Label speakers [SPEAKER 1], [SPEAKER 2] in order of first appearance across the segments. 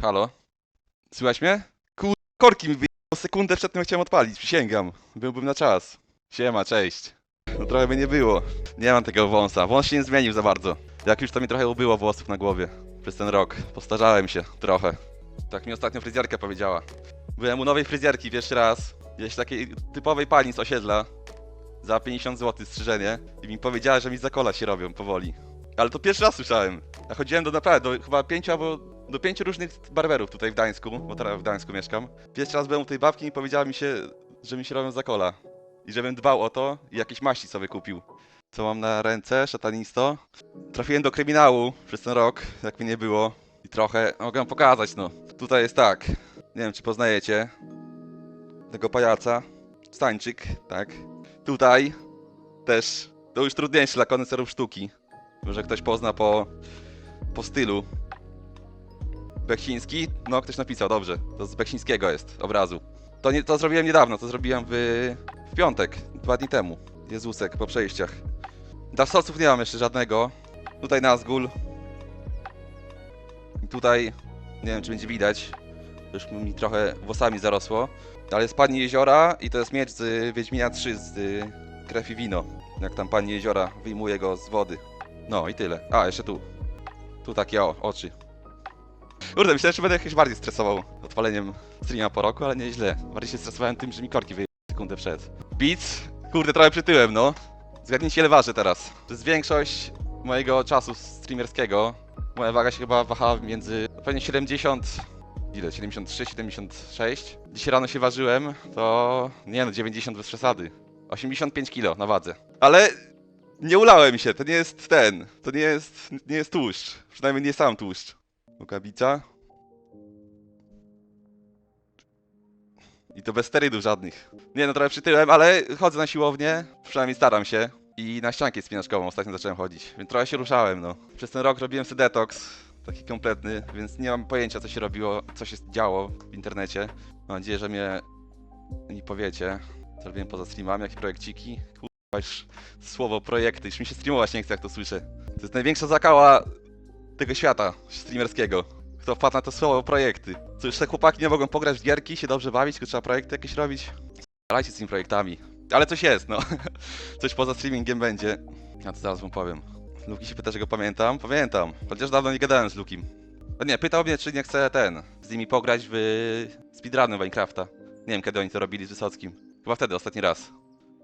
[SPEAKER 1] Halo? Słychać mnie? Kur... korki mi wyjęło sekundę przed tym chciałem odpalić, przysięgam. Byłbym na czas. Siema, cześć. No trochę by nie było. Nie mam tego wąsa. Wąs się nie zmienił za bardzo. Jak już to mi trochę ubyło włosów na głowie. Przez ten rok. Postarzałem się trochę. Tak mi ostatnio fryzjerka powiedziała. Byłem u nowej fryzjerki pierwszy raz. Gdzieś takiej typowej pani z osiedla. Za 50 zł strzyżenie. I mi powiedziała, że mi zakola się robią powoli. Ale to pierwszy raz słyszałem. Ja chodziłem do naprawdę, do chyba pięciu albo do pięciu różnych barberów tutaj w Gdańsku, bo teraz w Gdańsku mieszkam. Pierwszy raz byłem u tej babki i powiedziała mi się, że mi się robią zakola. I żebym dbał o to i jakieś maści sobie kupił. Co mam na ręce, szatanisto? Trafiłem do kryminału przez ten rok, jak mi nie było. I trochę, mogę pokazać no. Tutaj jest tak, nie wiem czy poznajecie tego pajaca. Stańczyk, tak. Tutaj też, to już trudniejsze dla koneserów sztuki. Może ktoś pozna po, po stylu. Beksiński? No, ktoś napisał, dobrze. To z Beksińskiego jest, obrazu. To, nie, to zrobiłem niedawno, to zrobiłem w, w piątek, dwa dni temu. Jezusek, po przejściach. Dawsoców nie mam jeszcze żadnego. Tutaj Nazgul. Tutaj, nie wiem czy będzie widać, już mi trochę włosami zarosło. Ale jest Pani Jeziora i to jest miecz z Wiedźmina 3 z y, Krew i Wino. Jak tam Pani Jeziora wyjmuje go z wody. No i tyle. A, jeszcze tu. Tu takie o, oczy. Kurde, myślałem, że będę jakoś bardziej stresował odpaleniem streama po roku, ale nieźle. Bardziej się stresowałem tym, że mi korki wyjęły sekundę przed. Beats? Kurde, trochę przytyłem, no. Zgadnijcie, ile waży teraz. To jest większość mojego czasu streamerskiego. Moja waga się chyba wahała między pewnie 70... Ile? 73, 76? Dzisiaj rano się ważyłem, to... Nie no, 90 bez przesady. 85 kilo na wadze. Ale nie ulałem się, to nie jest ten. To nie jest, nie jest tłuszcz. Przynajmniej nie sam tłuszcz. Rukawica. I to bez sterydów żadnych. Nie no, trochę przytyłem, ale chodzę na siłownię, przynajmniej staram się. I na ściankę spinaczkową ostatnio zacząłem chodzić, więc trochę się ruszałem, no. Przez ten rok robiłem sobie detoks, taki kompletny, więc nie mam pojęcia, co się robiło, co się działo w internecie. Mam nadzieję, że mnie nie powiecie, co robiłem poza streamami, jakie projekciki. Kurwa, już słowo projekty, już mi się streamować nie chce, jak to słyszę. To jest największa zakała tego świata streamerskiego. Kto wpadł na to słowo projekty. Co te chłopaki nie mogą pograć w gierki, się dobrze bawić, tylko trzeba projekty jakieś robić. Starajcie z tymi projektami. Ale coś jest, no. Coś poza streamingiem będzie. Ja to zaraz wam powiem. Luki się pyta, że go pamiętam. Pamiętam. Chociaż dawno nie gadałem z Lukim. No nie, pytał mnie, czy nie chce ten, z nimi pograć w speedruny Minecrafta. Nie wiem, kiedy oni to robili z Wysockim. Chyba wtedy, ostatni raz.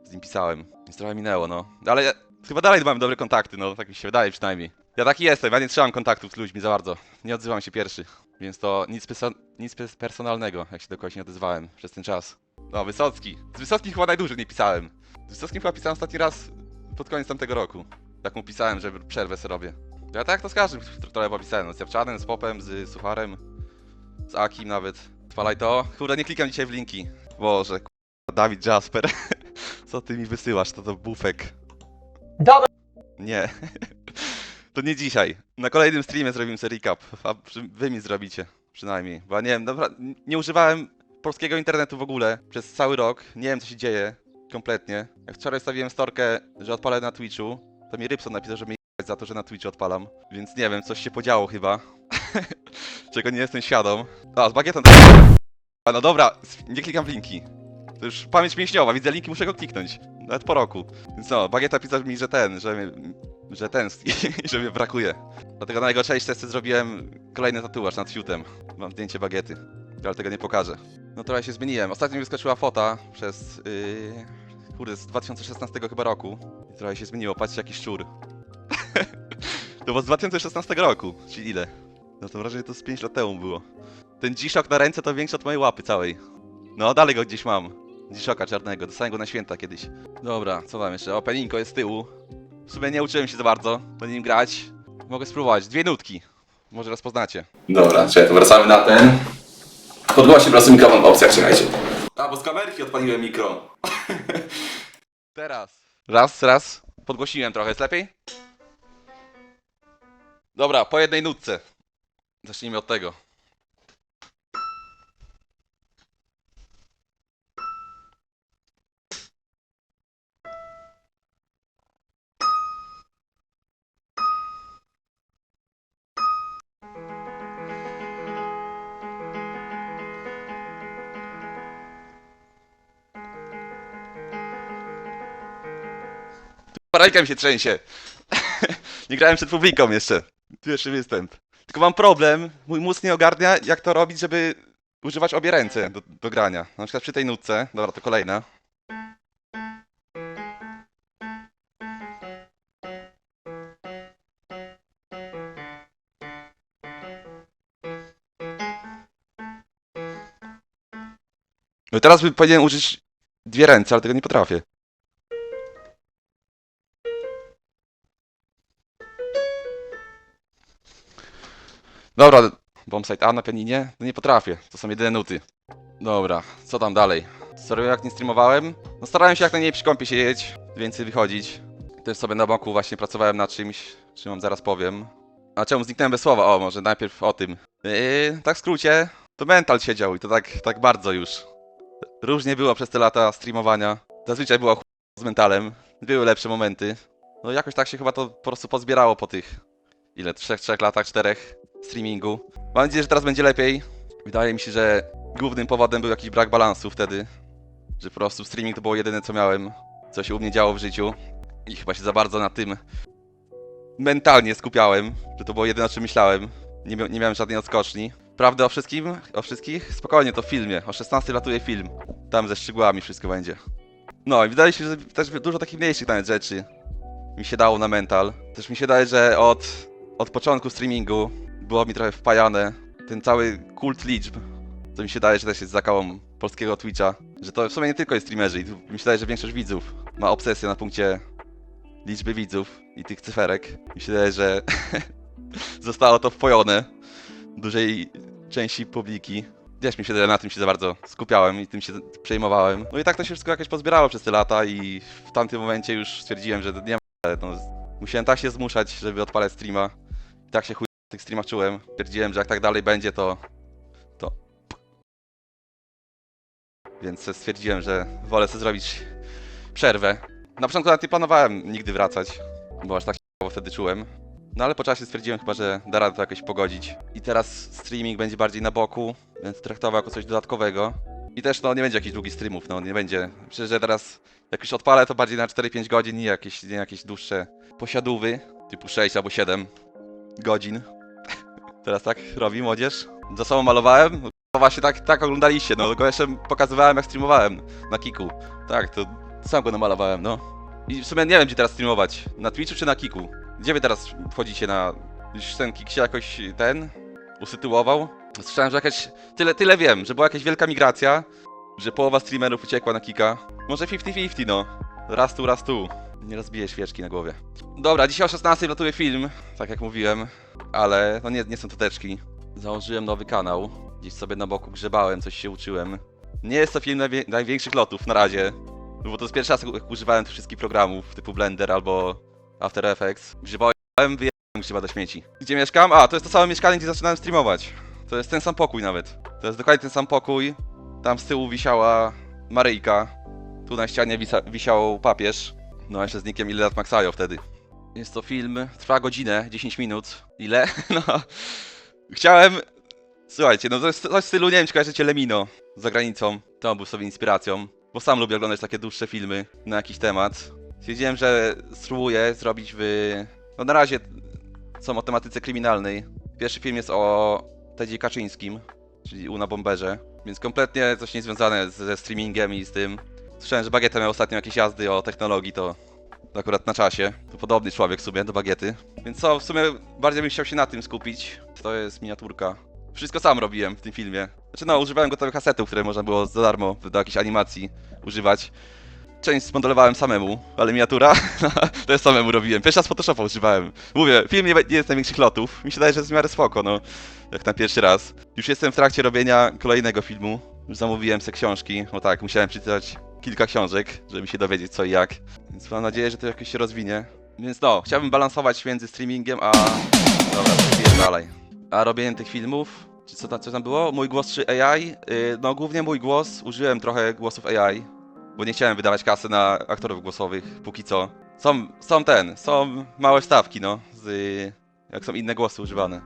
[SPEAKER 1] Z nim pisałem. Więc trochę minęło, no. Ale chyba dalej mamy dobre kontakty, no. Tak mi się wydaje przynajmniej. Ja taki jestem, ja nie trzymam kontaktów z ludźmi za bardzo. Nie odzywam się pierwszy. Więc to nic, nic pers- personalnego, jak się do kogoś nie odezwałem przez ten czas. No, Wysocki. Z Wysockim chyba najdłużej nie pisałem. Z Wysockim chyba pisałem ostatni raz pod koniec tamtego roku. Tak mu pisałem, że przerwę sobie robię. Ja tak to z każdym tro- trochę popisałem. No, z Jawczanem, z Popem, z Sucharem, z Akim nawet. Twalaj to. Kurde, nie klikam dzisiaj w linki. Boże, k***a, Dawid Jasper. Co ty mi wysyłasz? To to bufek.
[SPEAKER 2] Dobra.
[SPEAKER 1] Nie. To nie dzisiaj. Na kolejnym streamie zrobimy sobie recap. A wy mi zrobicie. Przynajmniej. Bo nie wiem, dobra, nie używałem polskiego internetu w ogóle przez cały rok. Nie wiem co się dzieje. Kompletnie. Jak wczoraj stawiłem storkę, że odpalę na Twitchu, to mi Rybson napisał, że mnie jebać za to, że na Twitchu odpalam. Więc nie wiem, coś się podziało chyba. Czego nie jestem świadom. A, z bagietą A no dobra, nie klikam w linki. To już pamięć mięśniowa, widzę linki, muszę go kliknąć. Nawet po roku. Więc no, Bagieta pisał mi, że ten, że, że tęskni, że mnie brakuje. Dlatego na jego cześć testy zrobiłem kolejny tatuaż nad fiutem. Mam zdjęcie Bagiety, ale tego nie pokażę. No trochę się zmieniłem. Ostatnio mi wyskoczyła fota przez, yy, kurde, z 2016 chyba roku. I trochę się zmieniło, patrzcie jaki szczur. to było z 2016 roku, czyli ile? No to wrażenie to z 5 lat temu było. Ten dziszok na ręce to większy od mojej łapy całej. No, dalej go gdzieś mam. Dziszoka czarnego, dostałem go na święta kiedyś. Dobra, co tam jeszcze? Openinko jest z tyłu. W sumie nie uczyłem się za bardzo do nim grać. Mogę spróbować. Dwie nutki. Może rozpoznacie. Dobra, czekaj, to wracamy na ten. Podgłośnie po prostu mikrofon w opcjach, czekajcie. A, bo z kamerki odpaliłem mikro. Teraz. Raz, raz. Podgłosiłem trochę, jest lepiej? Dobra, po jednej nutce. Zacznijmy od tego. Ręka mi się trzęsie. nie grałem przed publiką jeszcze. Pierwszy występ. Tylko mam problem, mój mózg nie ogarnia, jak to robić, żeby używać obie ręce do, do grania. Na przykład przy tej nutce, dobra, to kolejna. No teraz bym powinien użyć dwie ręce, ale tego nie potrafię. Dobra, bombsite A na pianinie? No nie potrafię, to są jedyne nuty. Dobra, co tam dalej? Serio jak nie streamowałem? No starałem się jak najmniej przy kąpie siedzieć, więcej wychodzić. Też sobie na boku właśnie pracowałem nad czymś, czym wam zaraz powiem. A czemu zniknąłem bez słowa? O, może najpierw o tym. Yy, tak w skrócie, to mental siedział i to tak, tak bardzo już. Różnie było przez te lata streamowania. Zazwyczaj była ch... z mentalem. Były lepsze momenty. No jakoś tak się chyba to po prostu pozbierało po tych... Ile? Trzech, trzech latach, czterech streamingu. Mam nadzieję, że teraz będzie lepiej. Wydaje mi się, że głównym powodem był jakiś brak balansu wtedy. Że po prostu streaming to było jedyne co miałem. Co się u mnie działo w życiu. I chyba się za bardzo na tym mentalnie skupiałem. Że to było jedyne o czym myślałem. Nie, nie miałem żadnej odskoczni. Prawdę o wszystkim? O wszystkich? Spokojnie, to w filmie. O 16 latuje film. Tam ze szczegółami wszystko będzie. No i wydaje się, że też dużo takich mniejszych nawet rzeczy mi się dało na mental. Też mi się daje, że od, od początku streamingu było mi trochę wpajane ten cały kult liczb. To mi się daje, że też jest zakałą polskiego Twitcha. Że to w sumie nie tylko jest streamerzy. I mi się daje, że większość widzów ma obsesję na punkcie liczby widzów i tych cyferek. Mi się daje, że zostało to wpojone dużej części publiki. Też mi się na tym się za bardzo skupiałem i tym się przejmowałem. No i tak to się wszystko jakoś pozbierało przez te lata i w tamtym momencie już stwierdziłem, że nie ma no, Musiałem tak się zmuszać, żeby odpalać streama. I tak się chuj w tych streamach czułem. Stwierdziłem, że jak tak dalej będzie, to... to... Więc stwierdziłem, że wolę sobie zrobić przerwę. Na początku nawet nie planowałem nigdy wracać, bo aż tak się wtedy czułem. No ale po czasie stwierdziłem chyba, że da radę to jakoś pogodzić. I teraz streaming będzie bardziej na boku, więc traktował jako coś dodatkowego. I też no nie będzie jakichś długich streamów, no nie będzie. Myślę, że teraz jak już odpalę to bardziej na 4-5 godzin, nie jakieś, nie jakieś dłuższe posiadówy, typu 6 albo 7 godzin. Teraz tak robi młodzież. Za sobą malowałem, no właśnie tak, tak oglądaliście, no go jeszcze pokazywałem jak streamowałem na Kiku. Tak, to sam go namalowałem, no. I w sumie nie wiem gdzie teraz streamować, na Twitchu czy na Kiku? Gdzie wy teraz wchodzicie na... Już ten Kik się jakoś ten usytuował? Słyszałem, że jakaś... Tyle, tyle wiem, że była jakaś wielka migracja, że połowa streamerów uciekła na Kika. Może 50-50 no. Raz tu, raz tu. Nie rozbiję świeczki na głowie. Dobra, dzisiaj o 16 latuje film, tak jak mówiłem, ale no nie, nie są to teczki. Założyłem nowy kanał, gdzieś sobie na boku grzebałem, coś się uczyłem. Nie jest to film najwie- największych lotów na razie, bo to jest pierwszy raz, jak używałem tych wszystkich programów typu Blender albo After Effects. Grzebałem, wyjechałem grzyba do śmieci. Gdzie mieszkam? A, to jest to samo mieszkanie, gdzie zaczynałem streamować. To jest ten sam pokój nawet. To jest dokładnie ten sam pokój. Tam z tyłu wisiała Maryjka. Tu na ścianie wisiał papież. No a jeszcze z nikiem ile lat Maxajo wtedy. Jest to film, trwa godzinę, 10 minut. Ile? No. Chciałem... Słuchajcie, no to jest coś w stylu, nie wiem czy kojarzycie Lemino za granicą. To był sobie inspiracją. Bo sam lubię oglądać takie dłuższe filmy na jakiś temat. Stwierdziłem, że spróbuję zrobić w... No na razie są o tematyce kryminalnej. Pierwszy film jest o Tedzie Kaczyńskim, czyli Una Bomberze. Więc kompletnie coś niezwiązane ze streamingiem i z tym. Słyszałem, że Bagieta miał ostatnio jakieś jazdy o technologii, to akurat na czasie. To podobny człowiek w sumie do Bagiety. Więc co, w sumie bardziej bym chciał się na tym skupić. To jest miniaturka. Wszystko sam robiłem w tym filmie. Znaczy no, używałem gotowych asetów, które można było za darmo do jakiejś animacji używać. Część zmodelowałem samemu, ale miniatura to jest samemu robiłem. Pierwszy raz Photoshopa używałem. Mówię, film nie, nie jest największych lotów. Mi się daje, że jest w miarę spoko, no. Jak na pierwszy raz. Już jestem w trakcie robienia kolejnego filmu. Już zamówiłem se książki, bo tak, musiałem przeczytać kilka książek, żeby się dowiedzieć co i jak. Więc mam nadzieję, że to jakoś się rozwinie. Więc no, chciałbym balansować między streamingiem a... Dobra, dalej. A robieniem tych filmów, czy co tam, co tam było? Mój głos czy AI? Yy, no głównie mój głos, użyłem trochę głosów AI, bo nie chciałem wydawać kasy na aktorów głosowych, póki co. Są, są ten, są małe stawki, no, z, jak są inne głosy używane.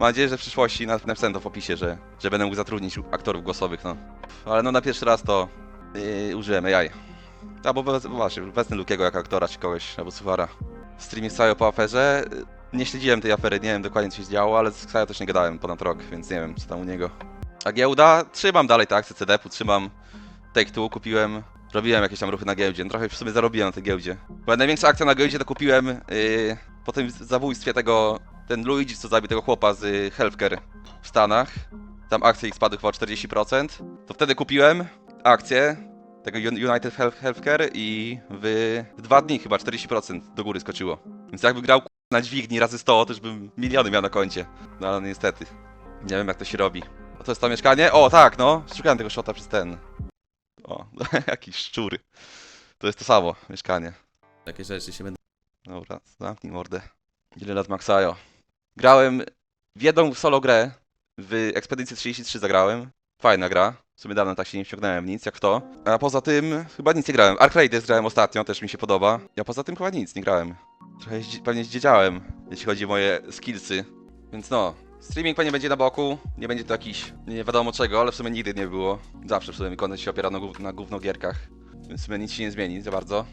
[SPEAKER 1] Mam nadzieję, że w przyszłości na- napisałem to w opisie, że, że będę mógł zatrudnić aktorów głosowych, no. Ale no na pierwszy raz to yy, użyłem AI. Albo we- właśnie, wezmę Lukiego jako aktora czy kogoś, albo Suwara. Stream jest cały po aferze. Nie śledziłem tej afery, nie wiem dokładnie co się działo, ale z Ksajo też nie gadałem ponad rok, więc nie wiem co tam u niego. A giełda? Trzymam dalej tak, CCDP-u, trzymam Take-Two, kupiłem, robiłem jakieś tam ruchy na giełdzie, no trochę w sumie zarobiłem na tej giełdzie. Była największa akcja na giełdzie, to kupiłem yy, po tym zabójstwie tego, ten Luigi, co zabił tego chłopa z y, Healthcare w Stanach. Tam akcje ich spadły chyba o 40%. To wtedy kupiłem akcję tego Un- United Health Healthcare i w, w dwa dni chyba 40% do góry skoczyło. Więc jakby grał na dźwigni razy 100, to już bym miliony miał na koncie. No ale niestety. Nie wiem jak to się robi. A to jest to mieszkanie? O tak, no. Szukałem tego shota przez ten. O, jakiś szczury. To jest to samo mieszkanie. Takie rzeczy się będą... Dobra, zamknij mordę. Ile lat Maxajo? Grałem w jedną solo grę. W Ekspedycji 33 zagrałem. Fajna gra. W sumie dawno tak się nie wciągnąłem w nic, jak to. A poza tym chyba nic nie grałem. Ark Raiders grałem ostatnio, też mi się podoba. Ja poza tym chyba nic nie grałem. Trochę pewnie zdziedziałem, jeśli chodzi o moje skillsy. Więc no, streaming pewnie będzie na boku. Nie będzie to jakiś nie wiadomo czego, ale w sumie nigdy nie było. Zawsze w sumie content się opiera na, gów- na gierkach. Więc w sumie nic się nie zmieni za bardzo.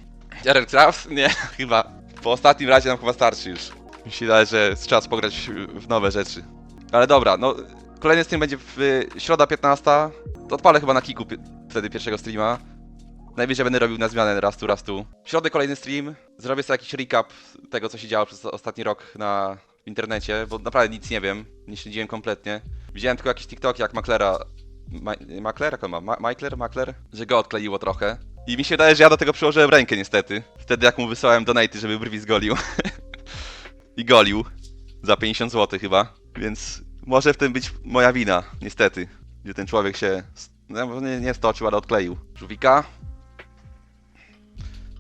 [SPEAKER 1] Jared Craft? Nie, chyba. Po ostatnim razie nam chyba starczy już. Wydaje, że jest czas pograć w nowe rzeczy. Ale dobra, no kolejny stream będzie w y, środa 15. To odpalę chyba na kiku wtedy pierwszego streama. Najwyżej będę robił na zmianę raz tu, raz tu. W środę kolejny stream. Zrobię sobie jakiś recap tego, co się działo przez ostatni rok na w internecie, bo naprawdę nic nie wiem. Nie śledziłem kompletnie. Widziałem tylko jakieś TikToki jak Maclera. Ma, Macler? Jak on ma? Ma, Macler? Macler? Że go odkleiło trochę. I mi się wydaje, że ja do tego przyłożyłem rękę niestety. Wtedy jak mu wysłałem donaty, żeby brwi zgolił. I golił. Za 50 zł chyba. Więc może w tym być moja wina, niestety. Gdzie ten człowiek się... No, nie, nie stoczył, ale odkleił. Żółwika?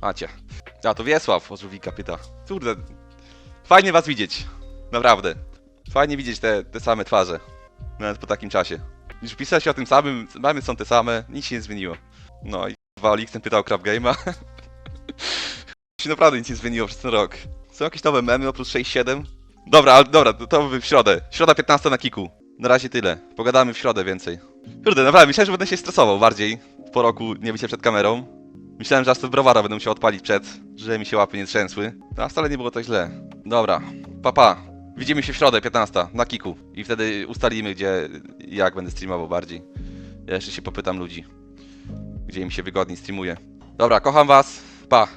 [SPEAKER 1] Macie. A, to Wiesław o Żółwika pyta. Kurde. Fajnie was widzieć. Naprawdę. Fajnie widzieć te, te same twarze. Nawet po takim czasie. Już pisałeś o tym samym, mamy są te same, nic się nie zmieniło. No i dwa Olixem pytał Crab Game'a. się naprawdę nic nie zmieniło przez ten rok. Są jakieś nowe memy oprócz 6-7? Dobra, ale dobra, to, to w środę. Środa 15 na kiku. Na razie tyle. Pogadamy w środę więcej. Kurde, naprawdę, myślałem, że będę się stresował bardziej po roku nie bycie przed kamerą. Myślałem, że aż to browara będę musiał odpalić przed, że mi się łapy nie trzęsły. No, a wcale nie było tak źle. Dobra, papa. Pa. Widzimy się w środę 15 na kiku i wtedy ustalimy gdzie jak będę streamował bardziej. Ja jeszcze się popytam ludzi, gdzie im się wygodniej streamuje. Dobra, kocham was. Pa.